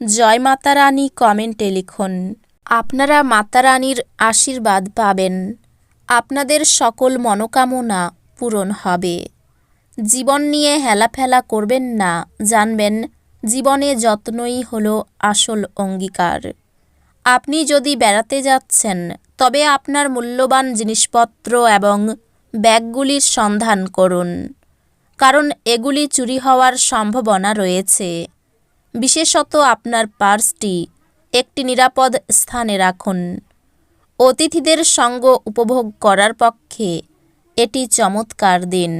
জয় মাতারানী কমেন্টে লিখুন, আপনারা মাতারানীর আশীর্বাদ পাবেন। আপনাদের সকল মনোকামনা পূরণ হবে। জীবন নিয়ে হেলাফেলা করবেন না। জানবেন, জীবনে যত্নই হলো আসল অঙ্গীকার। আপনি যদি বেড়াতে যাচ্ছেন, তবে আপনার মূল্যবান জিনিসপত্র এবং ব্যাগগুলির সন্ধান করুন। কারণ এগুলি চুরি হওয়ার সম্ভাবনা রয়েছে। বিশেষত আপনার পার্সটি একটি নিরাপদ স্থানে রাখুন। অতিথিদের সঙ্গ উপভোগ করার পক্ষে এটি চমৎকার দিন।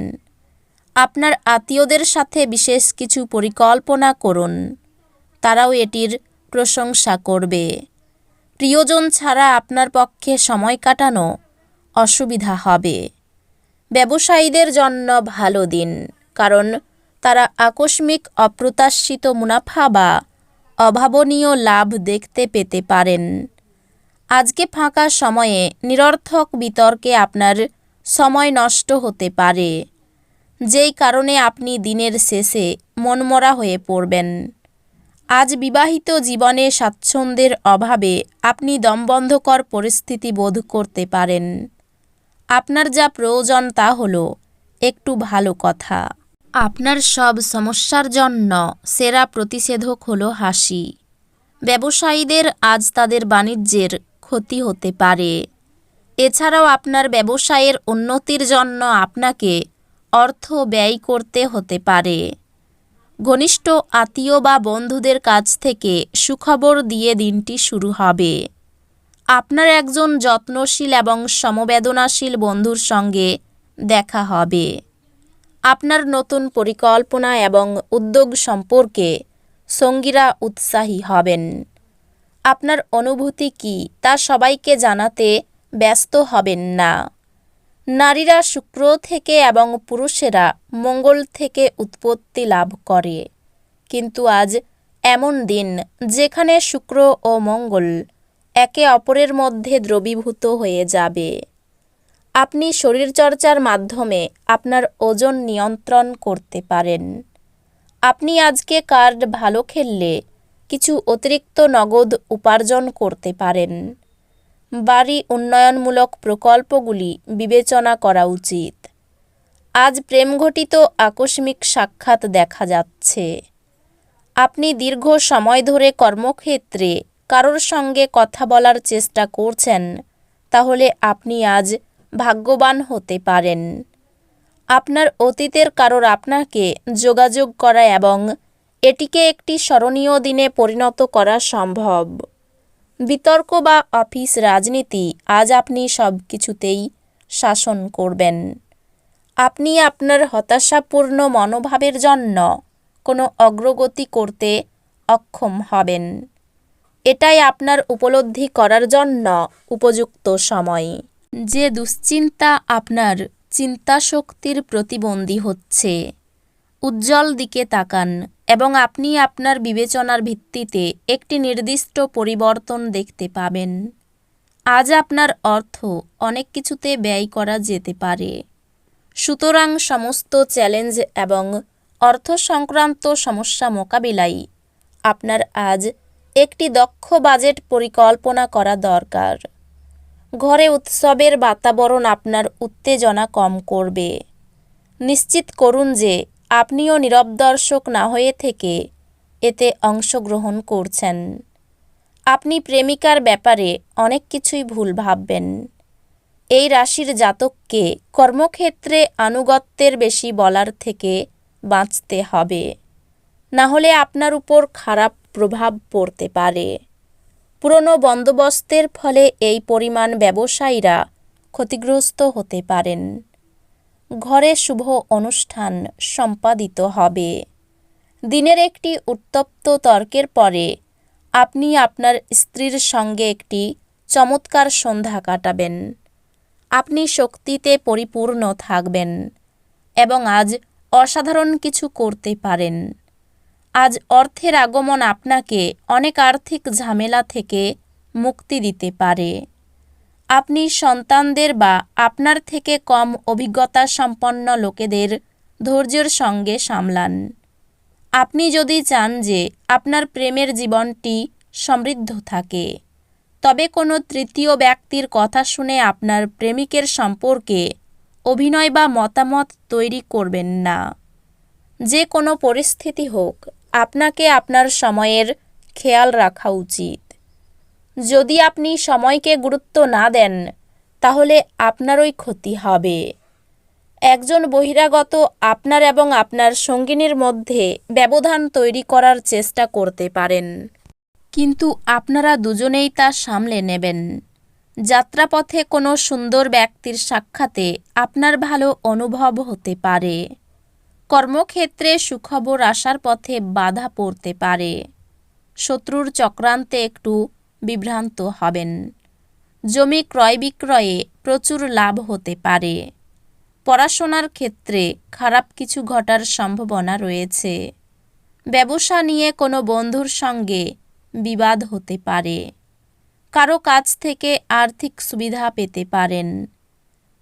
আপনার আত্মীয়দের সাথে বিশেষ কিছু পরিকল্পনা করুন। তারাও এটির প্রশংসা করবে। প্রিয়জন ছাড়া আপনার পক্ষে সময় কাটানো অসুবিধা হবে। ব্যবসায়ীদের জন্য ভালো দিন, কারণ তারা আকস্মিক অপ্রত্যাশিত মুনাফা বা অভাবনীয় লাভ দেখতে পেতে পারেন। আজকে ফাঁকা সময়ে নিরর্থক বিতর্কে আপনার সময় নষ্ট হতে পারে। যেই কারণে আপনি দিনের শেষে মনমরা হয়ে পড়বেন। আজ বিবাহিত জীবনে স্বাচ্ছন্দ্যের অভাবে আপনি দমবন্ধকর পরিস্থিতি বোধ করতে পারেন। আপনার যা প্রয়োজন তা হলো একটু ভালো কথা। আপনার সব সমস্যার জন্য সেরা প্রতিষেধক হলো হাসি। ব্যবসায়ীদের আজ তাদের বাণিজ্যের ক্ষতি হতে পারে। এছাড়াও আপনার ব্যবসায়ের উন্নতির জন্য আপনাকে অর্থ ব্যয় করতে হতে পারে। ঘনিষ্ঠ আত্মীয় বা বন্ধুদের কাছ থেকে সুখবর দিয়ে দিনটি শুরু হবে। আপনার একজন যত্নশীল এবং সমবেদনাশীল বন্ধুর সঙ্গে দেখা হবে। আপনার নতুন পরিকল্পনা এবং উদ্যোগ সম্পর্কে সঙ্গীরা উৎসাহী হবেন। আপনার অনুভূতি কি তা সবাইকে জানাতে ব্যস্ত হবেন না। নারীরা শুক্র থেকে এবং পুরুষেরা মঙ্গল থেকে উৎপত্তি লাভ করে। কিন্তু আজ এমন দিন যেখানে শুক্র ও মঙ্গল একে অপরের মধ্যে দ্রবীভূত হয়ে যাবে। আপনি শরীরচর্চার মাধ্যমে আপনার ওজন নিয়ন্ত্রণ করতে পারেন। আপনি আজকে কার্ড ভালো খেললে কিছু অতিরিক্ত নগদ উপার্জন করতে পারেন। বাড়ি উন্নয়নমূলক প্রকল্পগুলি বিবেচনা করা উচিত। আজ প্রেমঘটিত আকস্মিক সাক্ষাৎ দেখা যাচ্ছে। আপনি দীর্ঘ সময় ধরে কর্মক্ষেত্রে কারোর সঙ্গে কথা বলার চেষ্টা করছেন, তাহলে আপনি আজ ভাগ্যবান হতে পারেন। আপনার অতীতের কারোর আপনাকে যোগাযোগ করা এবং এটিকে একটি স্মরণীয় দিনে পরিণত করা সম্ভব। বিতর্ক বা অফিস রাজনীতি আজ আপনি সব কিছুতেই শাসন করবেন। আপনি আপনার হতাশাপূর্ণ মনোভাবের জন্য কোনো অগ্রগতি করতে অক্ষম হবেন। এটাই আপনার উপলব্ধি করার জন্য উপযুক্ত সময়। যে দুশ্চিন্তা আপনার চিন্তাশক্তির প্রতিবন্ধী হচ্ছে। উজ্জ্বল দিকে তাকান এবং আপনি আপনার বিবেচনার ভিত্তিতে একটি নির্দিষ্ট পরিবর্তন দেখতে পাবেন। আজ আপনার অর্থ অনেক কিছুতে ব্যয় করা যেতে পারে। সুতরাং সমস্ত চ্যালেঞ্জ এবং অর্থ সংক্রান্ত সমস্যা মোকাবিলায় আপনার আজ একটি দক্ষ বাজেট পরিকল্পনা করা দরকার। ঘরে উৎসবের বাতাবরণ আপনার উত্তেজনা কম করবে। নিশ্চিত করুন যে আপনিও নীরব দর্শক না হয়ে থেকে এতে অংশগ্রহণ করছেন। আপনি প্রেমিকার ব্যাপারে অনেক কিছুই ভুল ভাববেন। এই রাশির জাতককে কর্মক্ষেত্রে আনুগত্যের বেশি বলার থেকে বাঁচতে হবে। না হলে আপনার উপর খারাপ প্রভাব পড়তে পারে। পুরনো বন্দোবস্তের ফলে এই পরিমাণ ব্যবসায়ীরা ক্ষতিগ্রস্ত হতে পারেন। ঘরে শুভ অনুষ্ঠান সম্পাদিত হবে। দিনের একটি উত্তপ্ত তর্কের পরে আপনি আপনার স্ত্রীর সঙ্গে একটি চমৎকার সন্ধ্যা কাটাবেন। আপনি শক্তিতে পরিপূর্ণ থাকবেন এবং আজ অসাধারণ কিছু করতে পারেন। আজ অর্থের আগমন আপনাকে অনেক আর্থিক ঝামেলা থেকে মুক্তি দিতে পারে। আপনি সন্তানদের বা আপনার থেকে কম অভিজ্ঞতা সম্পন্ন লোকেদের ধৈর্যের সঙ্গে সামলান। আপনি যদি চান যে আপনার প্রেমের জীবনটি সমৃদ্ধ থাকে, তবে কোনো তৃতীয় ব্যক্তির কথা শুনে আপনার প্রেমিকের সম্পর্কে অভিনয় বা মতামত তৈরি করবেন না। যে কোনো পরিস্থিতি হোক আপনাকে আপনার সময়ের খেয়াল রাখা উচিত। যদি আপনি সময়কে গুরুত্ব না দেন, তাহলে আপনারই ক্ষতি হবে। একজন বহিরাগত আপনার এবং আপনার সঙ্গিনীর মধ্যে ব্যবধান তৈরি করার চেষ্টা করতে পারেন। কিন্তু আপনারা দুজনেই তা সামলে নেবেন। যাত্রাপথে কোনো সুন্দর ব্যক্তির সাক্ষাতে আপনার ভালো অনুভব হতে পারে। কর্মক্ষেত্রে সুখবর আসার পথে বাধা পড়তে পারে। শত্রুর চক্রান্তে একটু বিভ্রান্ত হবেন। জমি ক্রয় বিক্রয়ে প্রচুর লাভ হতে পারে। পড়াশোনার ক্ষেত্রে খারাপ কিছু ঘটার সম্ভাবনা রয়েছে। ব্যবসা নিয়ে কোনো বন্ধুর সঙ্গে বিবাদ হতে পারে। কারও কাছ থেকে আর্থিক সুবিধা পেতে পারেন।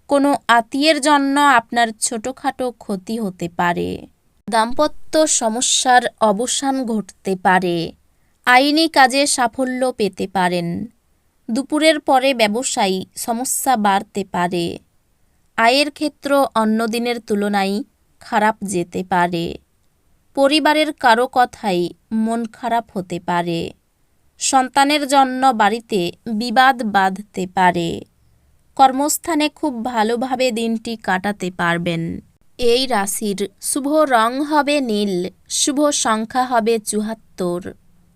কোনো আত্মীয়ের জন্য আপনার ছোটোখাটো ক্ষতি হতে পারে। দাম্পত্য সমস্যার অবসান ঘটতে পারে। আইনি কাজে সাফল্য পেতে পারেন। দুপুরের পরে ব্যবসায়ী সমস্যা বাড়তে পারে। আয়ের ক্ষেত্র অন্য দিনের তুলনায় খারাপ যেতে পারে। পরিবারের কারও কথাই মন খারাপ হতে পারে। সন্তানের জন্য বাড়িতে বিবাদ বাঁধতে পারে। কর্মস্থানে খুব ভালোভাবে দিনটি কাটাতে পারবেন। এই রাশির শুভ রং হবে নীল, শুভ সংখ্যা হবে চুহাত্তর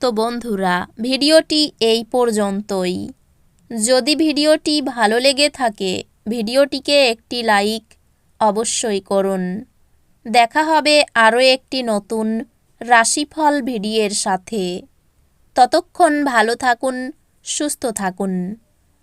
তো বন্ধুরা, ভিডিওটি এই পর্যন্তই। যদি ভিডিওটি ভালো লেগে থাকে, ভিডিওটিকে একটি লাইক অবশ্যই করুন। দেখা হবে আরও একটি নতুন রাশিফল ভিডিওর সাথে। ততক্ষণ ভালো থাকুন, সুস্থ থাকুন।